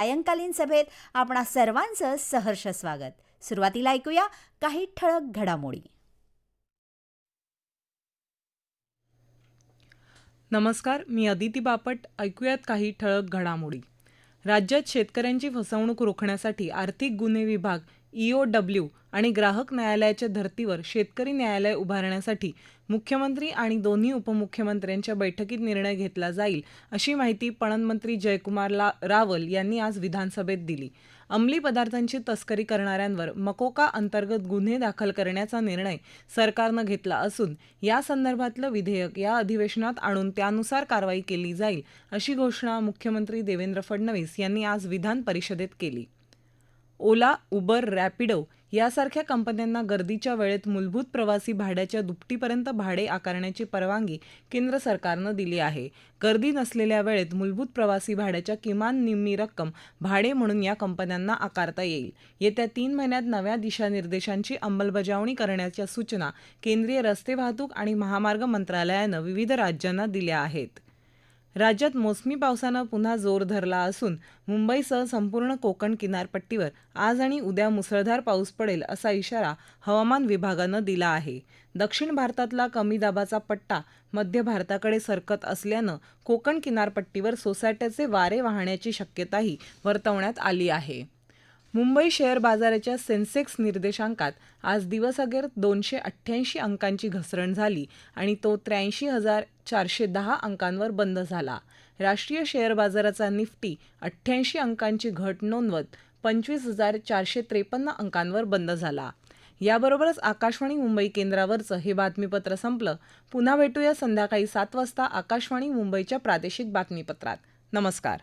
सायंकालीन सभेत आपणा सर्वांचं सहर्ष स्वागत. सुरुवातीला ऐकूया काही ठळक घडामोडी. नमस्कार मी अदिती बापट. ऐकूयात काही ठळक घडामोडी. राज्यात शेतकऱ्यांची फसवणूक रोखण्यासाठी आर्थिक गुन्हे विभाग ईओ डब्ल्यू आणि ग्राहक न्यायालयाच्या धर्तीवर शेतकरी न्यायालय उभारण्यासाठी मुख्यमंत्री आणि दोन्ही उपमुख्यमंत्र्यांच्या बैठकीत निर्णय घेतला जाईल अशी माहिती पणन मंत्री जयकुमार ला रावल यांनी आज विधानसभेत दिली. अंमली पदार्थांची तस्करी करणाऱ्यांवर मकोका अंतर्गत गुन्हे दाखल करण्याचा निर्णय सरकारनं घेतला असून या संदर्भातलं विधेयक या अधिवेशनात आणून त्यानुसार कारवाई केली जाईल अशी घोषणा मुख्यमंत्री देवेंद्र फडणवीस यांनी आज विधान परिषदेत केली. ओला उबर रॅपिडो यासारख्या कंपन्यांना गर्दीच्या वेळेत मूलभूत प्रवासी भाड्याच्या दुपटीपर्यंत भाडे आकारण्याची परवानगी केंद्र सरकारनं दिली आहे. गर्दी नसलेल्या वेळेत मूलभूत प्रवासी भाड्याच्या किमान निम्मी रक्कम भाडे म्हणून या कंपन्यांना आकारता येईल. येत्या तीन महिन्यात नव्या दिशानिर्देशांची अंमलबजावणी करण्याच्या सूचना केंद्रीय रस्ते वाहतूक आणि महामार्ग मंत्रालयानं विविध राज्यांना दिल्या आहेत. राज्यात मोसमी पावसानं पुन्हा जोर धरला असून मुंबईसह संपूर्ण कोकण किनारपट्टीवर आज आणि उद्या मुसळधार पाऊस पडेल असा इशारा हवामान विभागानं दिला आहे. दक्षिण भारतातला कमी दाबाचा पट्टा मध्य भारताकडे सरकत असल्यानं कोकण किनारपट्टीवर सोसाट्याचे वारे वाहण्याची शक्यताही वर्तवण्यात आली आहे. मुंबई शेअर बाजाराच्या सेन्सेक्स निर्देशांकात आज दिवसअखेर दोनशे अठ्ठ्याऐंशी अंकांची घसरण झाली आणि तो त्र्याऐंशी हजार चारशे दहा अंकांवर बंद झाला. राष्ट्रीय शेअर बाजाराचा निफ्टी अठ्ठ्याऐंशी अंकांची घट नोंदवत पंचवीस हजार चारशे त्रेपन्न अंकांवर बंद झाला. याबरोबरच आकाशवाणी मुंबई केंद्रावरचं हे बातमीपत्र संपलं. पुन्हा भेटूया संध्याकाळी सात वाजता आकाशवाणी मुंबईच्या प्रादेशिक बातमीपत्रात. नमस्कार.